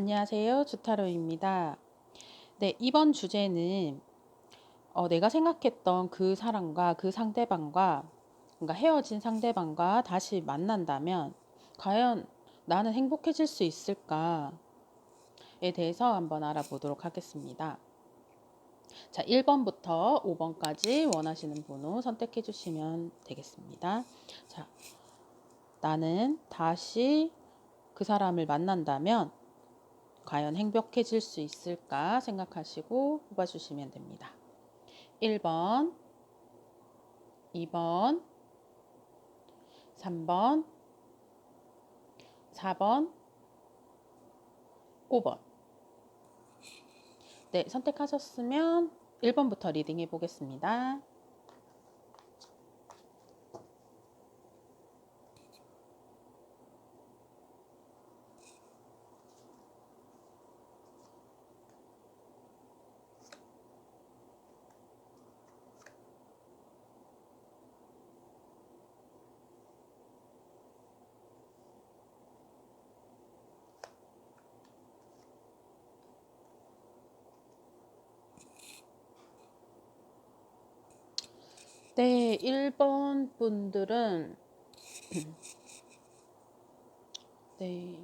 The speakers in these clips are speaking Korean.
안녕하세요. 주타로입니다. 네, 이번 주제는 어, 내가 생각했던 그 사람과 그 상대방과 그러니까 헤어진 상대방과 다시 만난다면 과연 나는 행복해질 수 있을까에 대해서 한번 알아보도록 하겠습니다. 자, 1번부터 5번까지 원하시는 번호 선택해 주시면 되겠습니다. 자, 나는 다시 그 사람을 만난다면 과연 행복해질 수 있을까 생각하시고 뽑아주시면 됩니다. 1번, 2번, 3번, 4번, 5번. 네, 선택하셨으면 1번부터 리딩 해 보겠습니다. 네, 1번 분들은 네.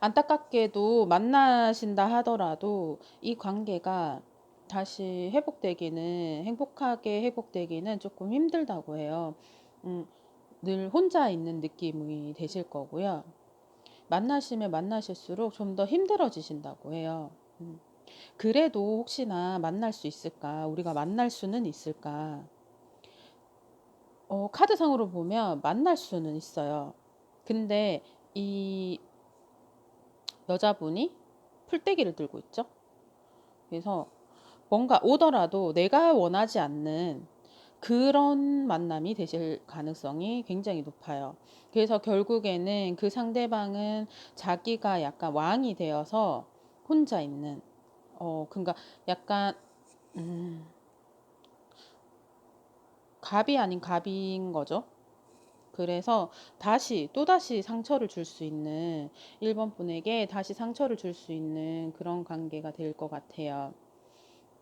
안타깝게도 만나신다 하더라도 이 관계가 다시 회복되기는 행복하게 회복되기는 조금 힘들다고 해요. 음, 늘 혼자 있는 느낌이 되실 거고요. 만나시면 만나실수록 좀 더 힘들어지신다고 해요. 음, 그래도 혹시나 만날 수 있을까? 우리가 만날 수는 있을까? 어, 카드상으로 보면 만날 수는 있어요. 근데 이 여자분이 풀떼기를 들고 있죠. 그래서 뭔가 오더라도 내가 원하지 않는 그런 만남이 되실 가능성이 굉장히 높아요. 그래서 결국에는 그 상대방은 자기가 약간 왕이 되어서 혼자 있는, 어, 그러니까 약간, 음, 갑이 아닌 갑인 거죠. 그래서 다시 또다시 상처를 줄 수 있는 1번 분에게 다시 상처를 줄 수 있는 그런 관계가 될 것 같아요.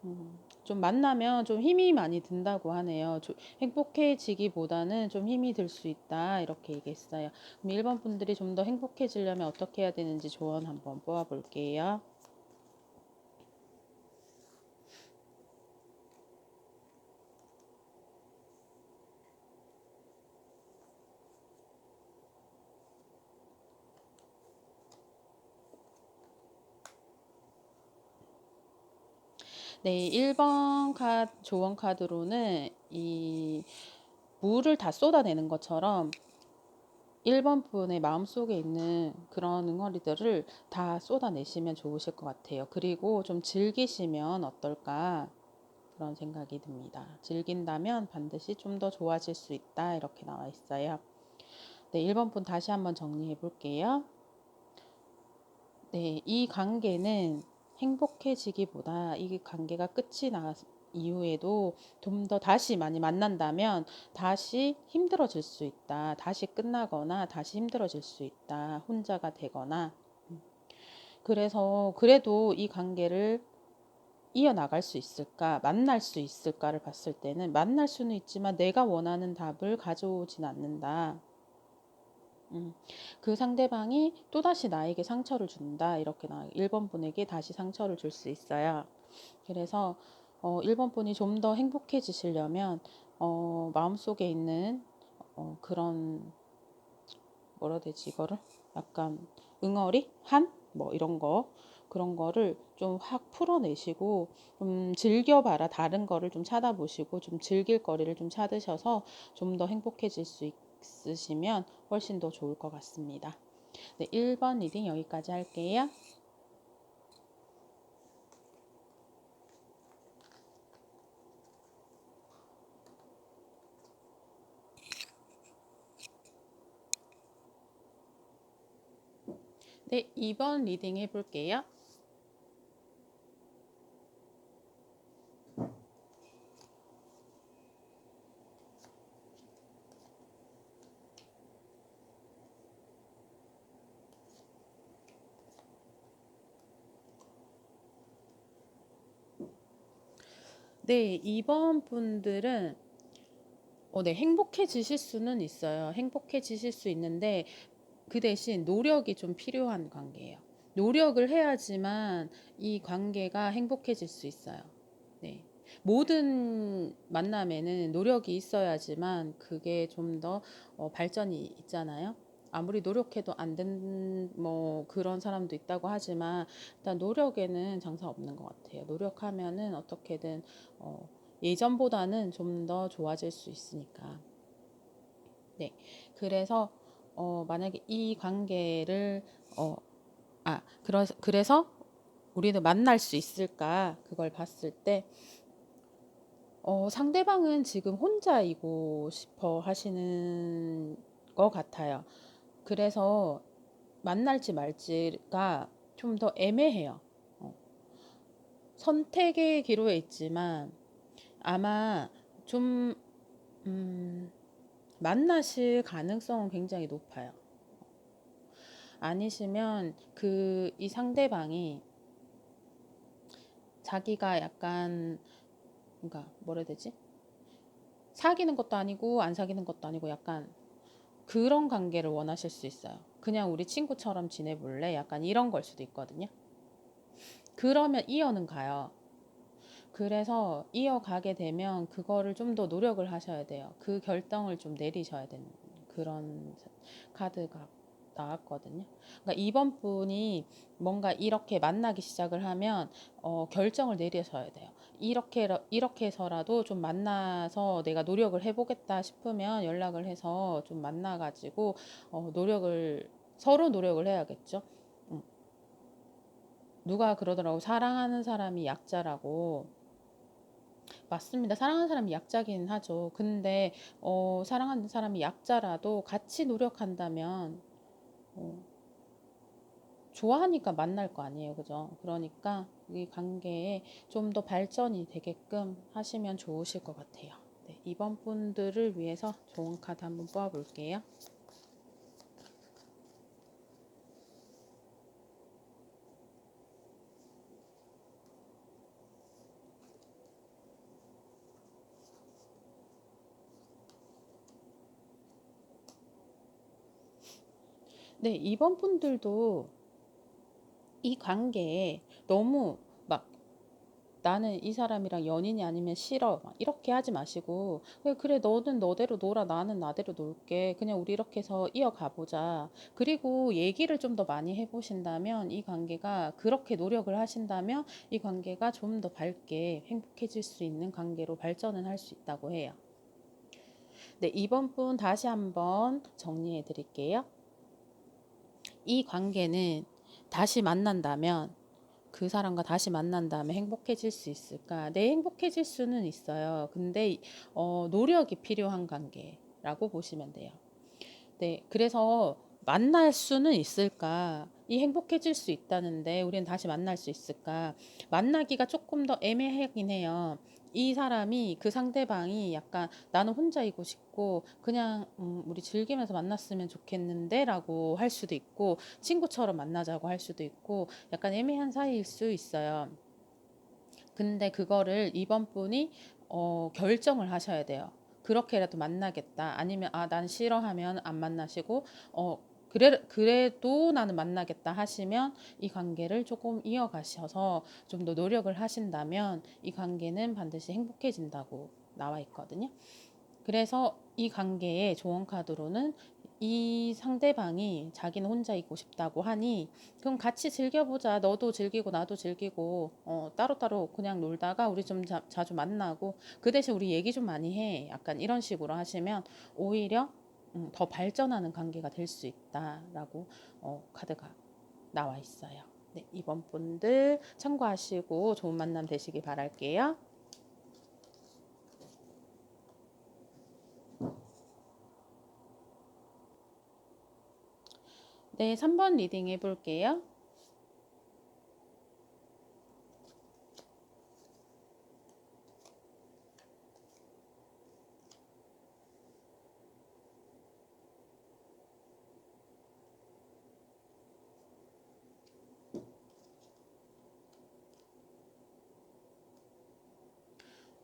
음, 좀 만나면 좀 힘이 많이 든다고 하네요. 좀 행복해지기보다는 좀 힘이 들 수 있다 이렇게 얘기했어요. 그럼 1번 분들이 좀 더 행복해지려면 어떻게 해야 되는지 조언 한번 뽑아볼게요. 네, 1번 카 조언 카드로는 이 물을 다 쏟아내는 것처럼 1번 분의 마음속에 있는 그런 응어리들을 다 쏟아내시면 좋으실 것 같아요. 그리고 좀 즐기시면 어떨까 그런 생각이 듭니다. 즐긴다면 반드시 좀 더 좋아질 수 있다 이렇게 나와 있어요. 네, 1번 분 다시 한번 정리해 볼게요. 네, 이 관계는 행복해지기보다 이 관계가 끝이 나 이후에도 좀 더 다시 많이 만난다면 다시 힘들어질 수 있다. 다시 끝나거나 다시 힘들어질 수 있다. 혼자가 되거나. 음. 그래서 그래도 이 관계를 이어나갈 수 있을까, 만날 수 있을까를 봤을 때는 만날 수는 있지만 내가 원하는 답을 가져오진 않는다. 음, 그 상대방이 또다시 나에게 상처를 준다. 이렇게 나 1번 분에게 다시 상처를 줄 수 있어요. 그래서 어, 1번 분이 좀 더 행복해지시려면 어, 마음속에 있는 어, 그런 뭐라 되지 이거를? 약간 응어리? 한? 뭐 이런 거. 그런 거를 좀 확 풀어내시고 좀 즐겨봐라. 다른 거를 좀 찾아보시고 좀 즐길 거리를 좀 찾으셔서 좀 더 행복해질 수 있, 있 으시면 훨씬 더 좋을 것 같습니다. 네, 1번 리딩 여기까지 할게요. 네, 2번 리딩 해볼게요. 네, 이번 분들은 어, 네, 행복해지실 수는 있어요. 행복해지실 수 있는데 그 대신 노력이 좀 필요한 관계예요. 노력을 해야지만 이 관계가 행복해질 수 있어요. 네. 모든 만남에는 노력이 있어야지만 그게 좀더 어, 발전이 있잖아요. 아무리 노력해도 안 된 뭐 그런 사람도 있다고 하지만 일단 노력에는 장사 없는 것 같아요. 노력하면은 어떻게든 어, 예전보다는 좀 더 좋아질 수 있으니까. 네. 그래서 어, 만약에 이 관계를 어, 아, 그래서 그래서 우리는 만날 수 있을까? 그걸 봤을 때 어, 상대방은 지금 혼자이고 싶어 하시는 것 같아요. 그래서 만날지 말지가 좀 더 애매해요. 어, 선택의 기로에 있지만 아마 좀 음, 만나실 가능성은 굉장히 높아요. 아니시면 그 이 상대방이 자기가 약간 그러니까 뭐라 해야 되지? 사귀는 것도 아니고 안 사귀는 것도 아니고 약간 그런 관계를 원하실 수 있어요. 그냥 우리 친구처럼 지내볼래? 약간 이런 걸 수도 있거든요. 그러면 이어는 가요. 그래서 이어가게 되면 그거를 좀 더 노력을 하셔야 돼요. 그 결정을 좀 내리셔야 되는 그런 카드가 나왔거든요. 그러니까 이번 분이 뭔가 이렇게 만나기 시작을 하면 어, 결정을 내리셔야 돼요. 이렇게 이렇게 해서라도 좀 만나서 내가 노력을 해보겠다 싶으면 연락을 해서 좀 만나가지고 어, 노력을 서로 노력을 해야겠죠. 음. 누가 그러더라고 사랑하는 사람이 약자라고. 맞습니다. 사랑하는 사람이 약자긴 하죠. 근데 어, 사랑하는 사람이 약자라도 같이 노력한다면 어, 좋아하니까 만날 거 아니에요. 그죠? 그러니까 이 관계에 좀 더 발전이 되게끔 하시면 좋으실 것 같아요. 네, 이번 분들을 위해서 좋은 카드 한번 뽑아볼게요. 네, 이번 분들도 이 관계에 너무 막 나는 이 사람이랑 연인이 아니면 싫어. 막 이렇게 하지 마시고, 그래, 너는 너대로 놀아. 나는 나대로 놀게. 그냥 우리 이렇게 해서 이어가 보자. 그리고 얘기를 좀 더 많이 해보신다면 이 관계가 그렇게 노력을 하신다면 이 관계가 좀 더 밝게 행복해질 수 있는 관계로 발전을 할수 있다고 해요. 네, 이번 분 다시 한번 정리해 드릴게요. 이 관계는 다시 만난다면 그 사람과 다시 만난다면 행복해질 수 있을까? 네, 행복해질 수는 있어요. 근데 어, 노력이 필요한 관계라고 보시면 돼요. 네, 그래서 만날 수는 있을까? 이 행복해질 수 있다는데 우리는 다시 만날 수 있을까? 만나기가 조금 더 애매하긴 해요. 이 사람이 그 상대방이 약간 나는 혼자이고 싶고 그냥 음, 우리 즐기면서 만났으면 좋겠는데라고 할 수도 있고 친구처럼 만나자고 할 수도 있고 약간 애매한 사이일 수 있어요. 근데 그거를 이번 분이 어, 결정을 하셔야 돼요. 그렇게라도 만나겠다. 아니면 아, 난 싫어하면 안 만나시고 어, 그래, 그래도 나는 만나겠다 하시면 이 관계를 조금 이어가셔서 좀 더 노력을 하신다면 이 관계는 반드시 행복해진다고 나와 있거든요. 그래서 이 관계의 조언 카드로는 이 상대방이 자기는 혼자 있고 싶다고 하니 그럼 같이 즐겨보자. 너도 즐기고 나도 즐기고 어, 따로따로 그냥 놀다가 우리 좀 자, 자주 만나고 그 대신 우리 얘기 좀 많이 해. 약간 이런 식으로 하시면 오히려 음, 더 발전하는 관계가 될 수 있다라고 어, 카드가 나와 있어요. 네, 이번 분들 참고하시고 좋은 만남 되시기 바랄게요. 네, 3번 리딩 해볼게요.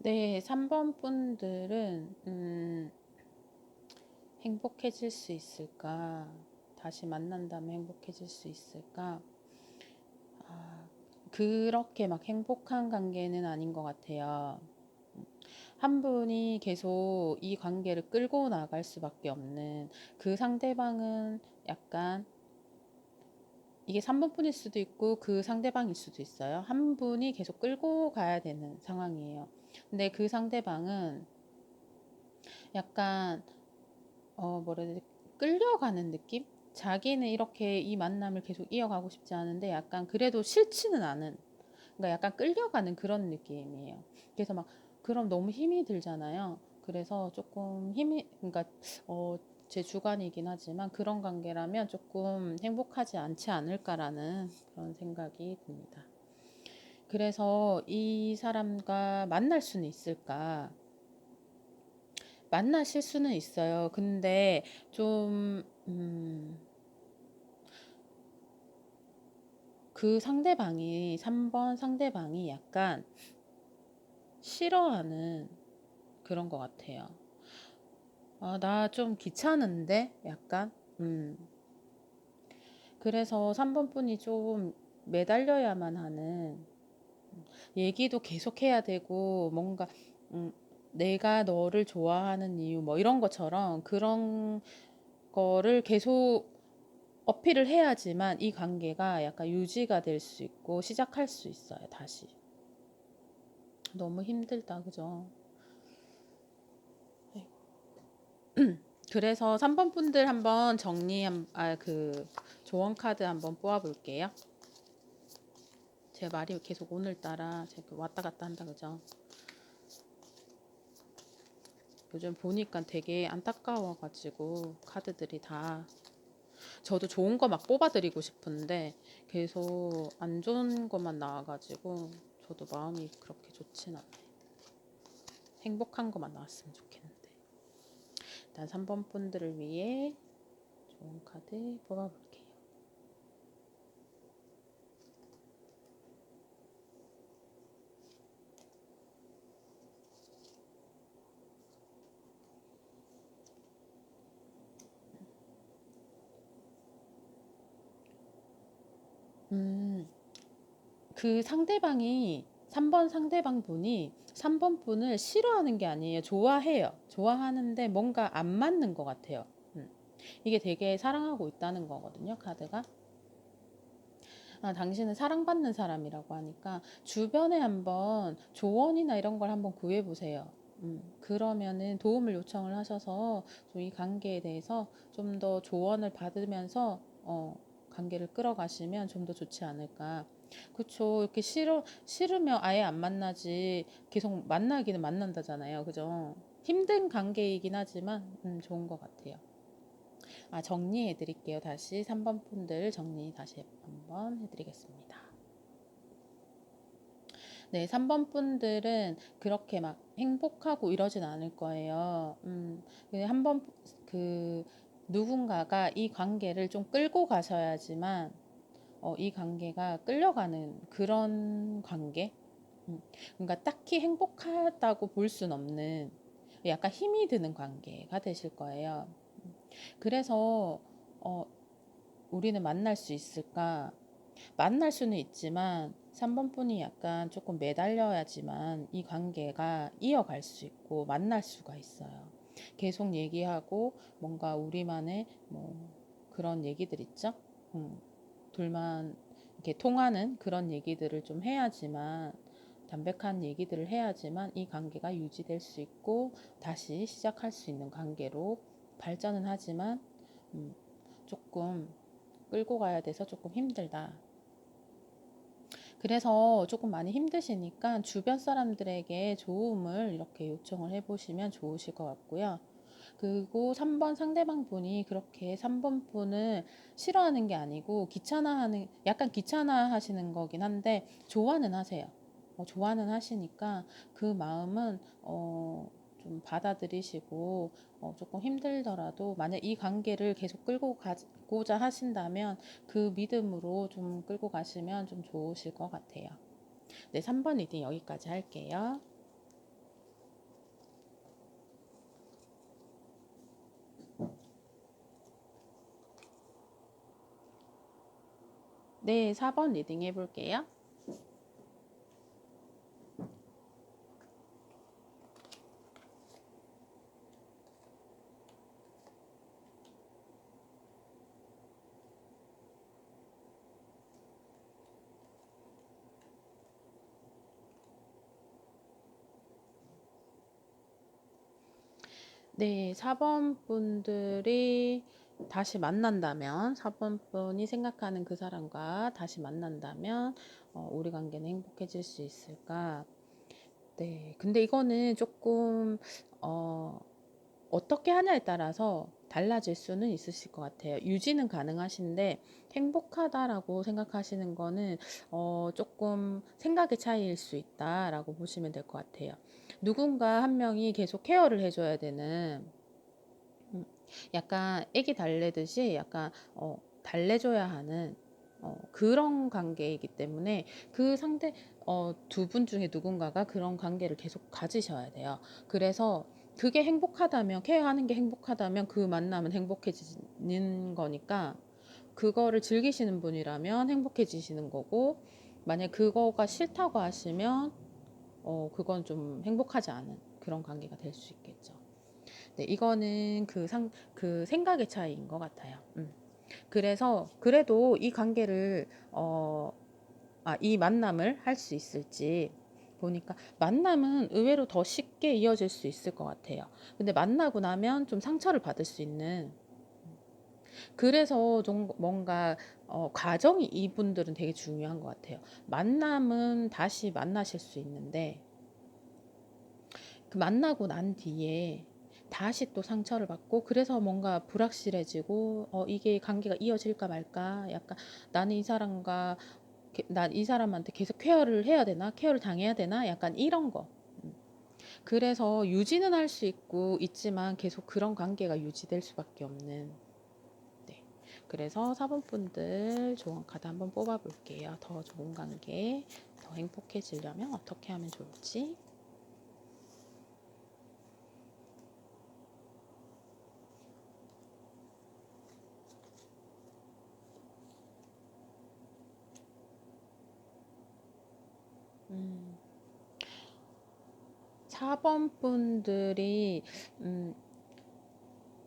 네, 3번 분들은 음, 행복해질 수 있을까? 다시 만난다면 행복해질 수 있을까? 아, 그렇게 막 행복한 관계는 아닌 것 같아요. 한 분이 계속 이 관계를 끌고 나갈 수밖에 없는 그 상대방은 약간 이게 3번 분일 수도 있고 그 상대방일 수도 있어요. 한 분이 계속 끌고 가야 되는 상황이에요. 근데 그 상대방은 약간 어 뭐라 해야 되지? 끌려가는 느낌? 자기는 이렇게 이 만남을 계속 이어가고 싶지 않은데 약간 그래도 싫지는 않은 그러니까 약간 끌려가는 그런 느낌이에요. 그래서 막 그럼 너무 힘이 들잖아요. 그래서 조금 힘이 그러니까 어 제 주관이긴 하지만 그런 관계라면 조금 행복하지 않지 않을까라는 그런 생각이 듭니다. 그래서 이 사람과 만날 수는 있을까? 만나실 수는 있어요. 근데 좀, 음, 그 상대방이, 3번 상대방이 약간 싫어하는 그런 것 같아요. 아, 나 좀 귀찮은데? 약간, 음. 그래서 3번 분이 좀 매달려야만 하는 얘기도 계속해야 되고, 뭔가, 음, 내가 너를 좋아하는 이유, 뭐 이런 것처럼 그런 거를 계속 어필을 해야지만 이 관계가 약간 유지가 될 수 있고 시작할 수 있어요, 다시. 너무 힘들다, 그죠? 그래서 3번 분들 한번 정리, 한, 아, 그, 조언 카드 한번 뽑아 볼게요. 제 말이 계속 오늘따라 제가 왔다 갔다 한다, 그죠? 요즘 보니까 되게 안타까워가지고 카드들이 다 저도 좋은 거 막 뽑아드리고 싶은데 계속 안 좋은 것만 나와가지고 저도 마음이 그렇게 좋진 않아요. 행복한 것만 나왔으면 좋겠는데. 일단 3번 분들을 위해 좋은 카드 뽑아볼게요. 음, 그 상대방이 3번 상대방 분이 3번 분을 싫어하는 게 아니에요. 좋아해요. 좋아하는데 뭔가 안 맞는 것 같아요. 음. 이게 되게 사랑하고 있다는 거거든요. 카드가. 아, 당신은 사랑받는 사람이라고 하니까 주변에 한번 조언이나 이런 걸 한번 구해보세요. 음, 그러면은 도움을 요청을 하셔서 좀 이 관계에 대해서 좀 더 조언을 받으면서 어, 관계를 끌어가시면 좀 더 좋지 않을까. 그쵸. 이렇게 싫어, 싫으면 아예 안 만나지. 계속 만나기는 만난다잖아요. 그죠? 힘든 관계이긴 하지만, 음, 좋은 것 같아요. 아, 정리해 드릴게요. 다시 3번 분들 정리 다시 한번 해 드리겠습니다. 네, 3번 분들은 그렇게 막 행복하고 이러진 않을 거예요. 음, 한번 그 누군가가 이 관계를 좀 끌고 가셔야지만 어, 이 관계가 끌려가는 그런 관계? 음, 그러니까 딱히 행복하다고 볼 순 없는 약간 힘이 드는 관계가 되실 거예요. 그래서 어, 우리는 만날 수 있을까? 만날 수는 있지만 3번 분이 약간 조금 매달려야지만 이 관계가 이어갈 수 있고 만날 수가 있어요. 계속 얘기하고 뭔가 우리만의 뭐 그런 얘기들 있죠? 음, 둘만 이렇게 통하는 그런 얘기들을 좀 해야지만 담백한 얘기들을 해야지만 이 관계가 유지될 수 있고 다시 시작할 수 있는 관계로 발전은 하지만 음, 조금 끌고 가야 돼서 조금 힘들다. 그래서 조금 많이 힘드시니까 주변 사람들에게 도움을 이렇게 요청을 해보시면 좋으실 것 같고요. 그리고 3번 상대방 분이 그렇게 3번 분을 싫어하는 게 아니고 귀찮아하는, 약간 귀찮아 하시는 거긴 한데 좋아는 하세요. 어, 좋아는 하시니까 그 마음은 어, 좀 받아들이시고 어, 조금 힘들더라도 만약 이 관계를 계속 끌고 가고자 하신다면 그 믿음으로 좀 끌고 가시면 좀 좋으실 것 같아요. 네, 3번 리딩 여기까지 할게요. 네, 4번 리딩 해볼게요. 네, 4번 분들이 다시 만난다면, 4번 분이 생각하는 그 사람과 다시 만난다면, 어, 우리 관계는 행복해질 수 있을까? 네, 근데 이거는 조금, 어, 어떻게 하냐에 따라서 달라질 수는 있으실 것 같아요. 유지는 가능하신데 행복하다라고 생각하시는 거는 어, 조금 생각의 차이일 수 있다라고 보시면 될 것 같아요. 누군가 한 명이 계속 케어를 해줘야 되는 음, 약간 애기 달래듯이 약간 어, 달래줘야 하는 어, 그런 관계이기 때문에 그 상대 어, 두 분 중에 누군가가 그런 관계를 계속 가지셔야 돼요. 그래서 그게 행복하다면 케어하는 게 행복하다면 그 만남은 행복해지는 거니까 그거를 즐기시는 분이라면 행복해지시는 거고 만약 그거가 싫다고 하시면 어 그건 좀 행복하지 않은 그런 관계가 될 수 있겠죠. 네, 이거는 그 상, 그 생각의 차이인 것 같아요. 음. 그래서 그래도 이 관계를 어, 아, 이 만남을 할 수 있을지 보니까 만남은 의외로 더 쉽게 이어질 수 있을 것 같아요. 근데 만나고 나면 좀 상처를 받을 수 있는 그래서 좀 뭔가 어, 과정이 이분들은 되게 중요한 것 같아요. 만남은 다시 만나실 수 있는데 그 만나고 난 뒤에 다시 또 상처를 받고 그래서 뭔가 불확실해지고 어 이게 관계가 이어질까 말까 약간 나는 이 사람과 난 이 사람한테 계속 케어를 해야 되나 케어를 당해야 되나 약간 이런 거. 음. 그래서 유지는 할 수 있고 있지만 계속 그런 관계가 유지될 수밖에 없는. 네. 그래서 4번 분들 좋은 카드 한번 뽑아 볼게요. 더 좋은 관계 더 행복해지려면 어떻게 하면 좋을지 음. 4번 분들이 음,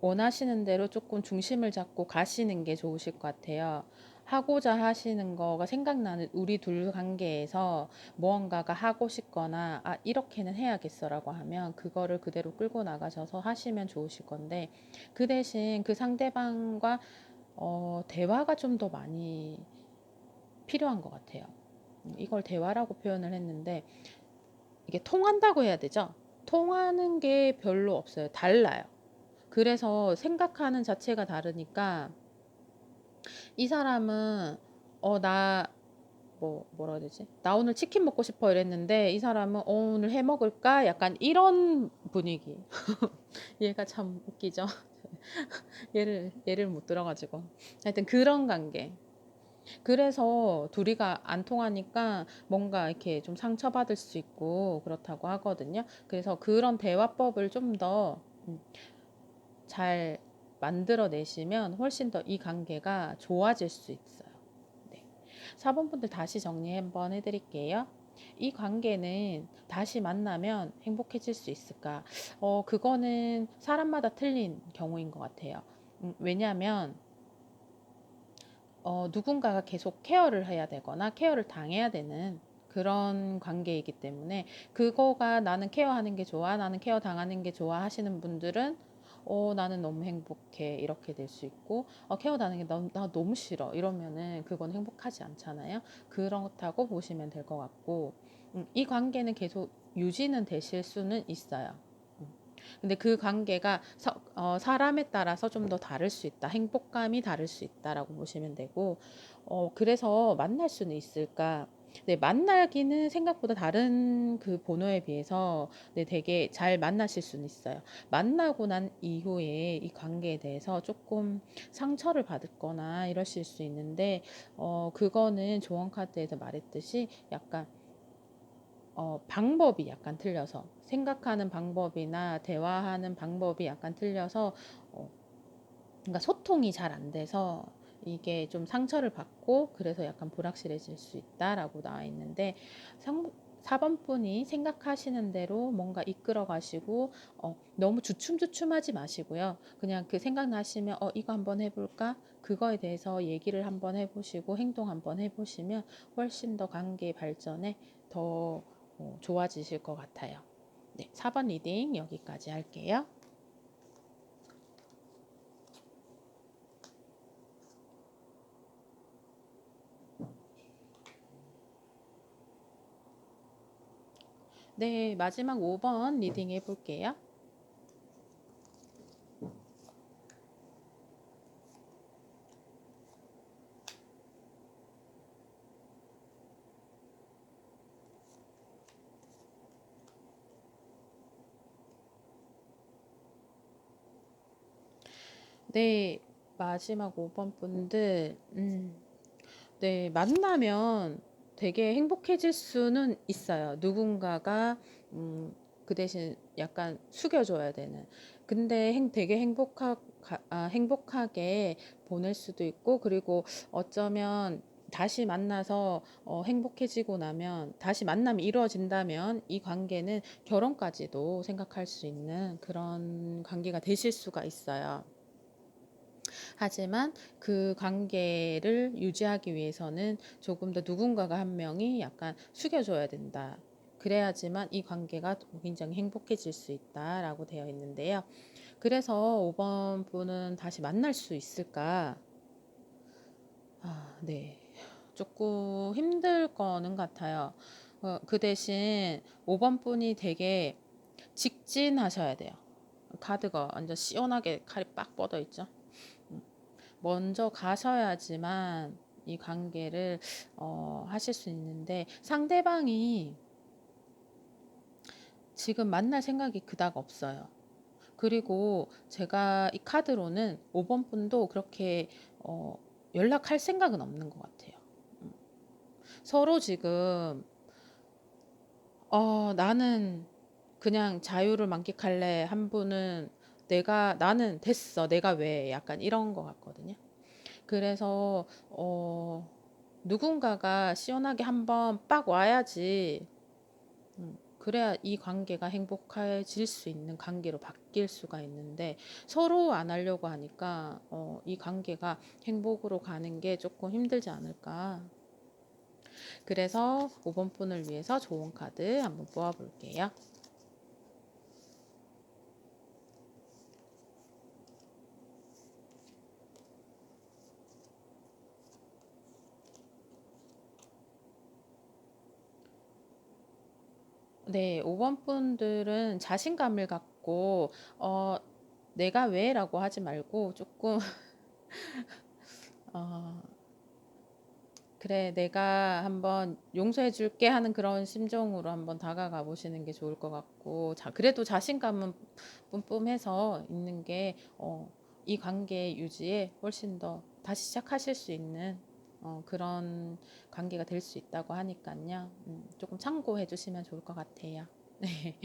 원하시는 대로 조금 중심을 잡고 가시는 게 좋으실 것 같아요. 하고자 하시는 거가 생각나는 우리 둘 관계에서 무언가가 하고 싶거나 아 이렇게는 해야겠어라고 하면 그거를 그대로 끌고 나가셔서 하시면 좋으실 건데 그 대신 그 상대방과 어, 대화가 좀 더 많이 필요한 것 같아요. 음, 이걸 대화라고 표현을 했는데 이게 통한다고 해야 되죠? 통하는 게 별로 없어요. 달라요. 그래서 생각하는 자체가 다르니까 이 사람은 어 나 뭐 뭐라 해야 되지? 나 오늘 치킨 먹고 싶어 이랬는데 이 사람은 어 오늘 해 먹을까? 약간 이런 분위기. 얘가 참 웃기죠. 얘를 얘를 못 들어가지고 하여튼 그런 관계. 그래서 둘이가 안 통하니까 뭔가 이렇게 좀 상처받을 수 있고 그렇다고 하거든요. 그래서 그런 대화법을 좀더 음, 잘 만들어내시면 훨씬 더 이 관계가 좋아질 수 있어요. 네. 4번 분들 다시 정리 한번 해드릴게요. 이 관계는 다시 만나면 행복해질 수 있을까? 어, 그거는 사람마다 틀린 경우인 것 같아요. 음, 왜냐하면 어, 누군가가 계속 케어를 해야 되거나 케어를 당해야 되는 그런 관계이기 때문에 그거가 나는 케어하는 게 좋아, 나는 케어 당하는 게 좋아 하시는 분들은 어, 나는 너무 행복해 이렇게 될 수 있고 어, 케어 당하는 게 나, 나 너무 싫어 이러면은 그건 행복하지 않잖아요. 그렇다고 보시면 될 것 같고 음, 이 관계는 계속 유지는 되실 수는 있어요. 근데 그 관계가 서, 어, 사람에 따라서 좀 더 다를 수 있다. 행복감이 다를 수 있다라고 보시면 되고, 어, 그래서 만날 수는 있을까? 네, 만나기는 생각보다 다른 그 번호에 비해서 네, 되게 잘 만나실 수는 있어요. 만나고 난 이후에 이 관계에 대해서 조금 상처를 받거나 이러실 수 있는데, 어, 그거는 조언 카드에서 말했듯이 약간 어, 방법이 약간 틀려서 생각하는 방법이나 대화하는 방법이 약간 틀려서 어, 그러니까 소통이 잘 안 돼서 이게 좀 상처를 받고 그래서 약간 불확실해질 수 있다라고 나와 있는데 상, 4번 분이 생각하시는 대로 뭔가 이끌어 가시고 어, 너무 주춤주춤하지 마시고요. 그냥 그 생각나시면 어, 이거 한번 해볼까? 그거에 대해서 얘기를 한번 해보시고 행동 한번 해보시면 훨씬 더 관계 발전에 더 어, 좋아지실 것 같아요. 네, 4번 리딩 여기까지 할게요. 네, 마지막 5번 리딩 해볼게요. 네, 마지막 5번 분들, 음, 네, 만나면 되게 행복해질 수는 있어요. 누군가가, 음, 그 대신 약간 숙여줘야 되는. 근데 행, 되게 행복하, 아, 행복하게 보낼 수도 있고, 그리고 어쩌면 다시 만나서 어, 행복해지고 나면, 다시 만남이 이루어진다면 이 관계는 결혼까지도 생각할 수 있는 그런 관계가 되실 수가 있어요. 하지만 그 관계를 유지하기 위해서는 조금 더 누군가가 한 명이 약간 숙여줘야 된다. 그래야지만 이 관계가 굉장히 행복해질 수 있다라고 되어 있는데요. 그래서 5번 분은 다시 만날 수 있을까? 아, 네. 조금 힘들 거는 같아요. 어, 그 대신 5번 분이 되게 직진하셔야 돼요. 카드가 완전 시원하게 칼이 빡 뻗어 있죠. 먼저 가셔야지만 이 관계를 어, 하실 수 있는데 상대방이 지금 만날 생각이 그닥 없어요. 그리고 제가 이 카드로는 5번 분도 그렇게 어, 연락할 생각은 없는 것 같아요. 음. 서로 지금 어, 나는 그냥 자유를 만끽할래 한 분은 내가 나는 됐어 내가 왜 약간 이런 것 같거든요. 그래서 어 누군가가 시원하게 한번 빡 와야지 음, 그래야 이 관계가 행복해질 수 있는 관계로 바뀔 수가 있는데 서로 안 하려고 하니까 어, 이 관계가 행복으로 가는 게 조금 힘들지 않을까. 그래서 5번 분을 위해서 좋은 카드 한번 뽑아볼게요. 네, 5번 분들은 자신감을 갖고, 어, 내가 왜 라고 하지 말고 조금, 어, 그래, 내가 한번 용서해 줄게 하는 그런 심정으로 한번 다가가 보시는 게 좋을 것 같고, 자, 그래도 자신감은 뿜뿜해서 있는 게, 어, 이 관계 유지에 훨씬 더 다시 시작하실 수 있는 어, 그런 관계가 될 수 있다고 하니까요. 음, 조금 참고해 주시면 좋을 것 같아요. 네.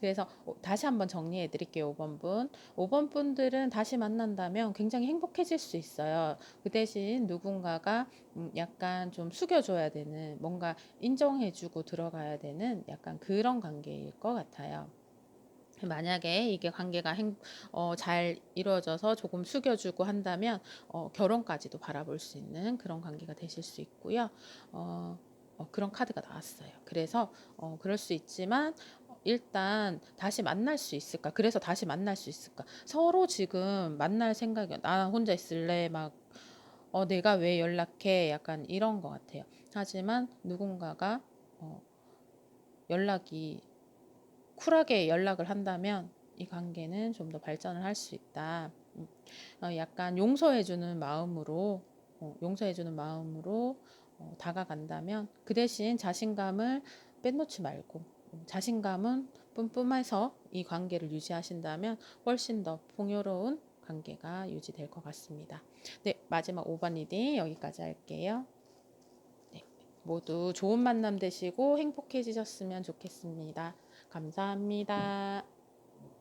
그래서 어, 다시 한번 정리해 드릴게요. 5번 분. 5번 분들은 다시 만난다면 굉장히 행복해질 수 있어요. 그 대신 누군가가 음, 약간 좀 숙여줘야 되는, 뭔가 인정해주고 들어가야 되는 약간 그런 관계일 것 같아요. 만약에 이게 관계가 행, 어, 잘 이루어져서 조금 숙여주고 한다면 어, 결혼까지도 바라볼 수 있는 그런 관계가 되실 수 있고요. 어, 어, 그런 카드가 나왔어요. 그래서 어, 그럴 수 있지만 일단 다시 만날 수 있을까? 그래서 다시 만날 수 있을까? 서로 지금 만날 생각이 나 혼자 있을래 막 어, 내가 왜 연락해? 약간 이런 것 같아요. 하지만 누군가가 어, 연락이 쿨하게 연락을 한다면 이 관계는 좀 더 발전을 할 수 있다. 음, 어, 약간 용서해주는 마음으로, 어, 용서해주는 마음으로 어, 다가간다면 그 대신 자신감을 빼놓지 말고 음, 자신감은 뿜뿜해서 이 관계를 유지하신다면 훨씬 더 풍요로운 관계가 유지될 것 같습니다. 네, 마지막 5번 리딩 여기까지 할게요. 네, 모두 좋은 만남 되시고 행복해지셨으면 좋겠습니다. 감사합니다.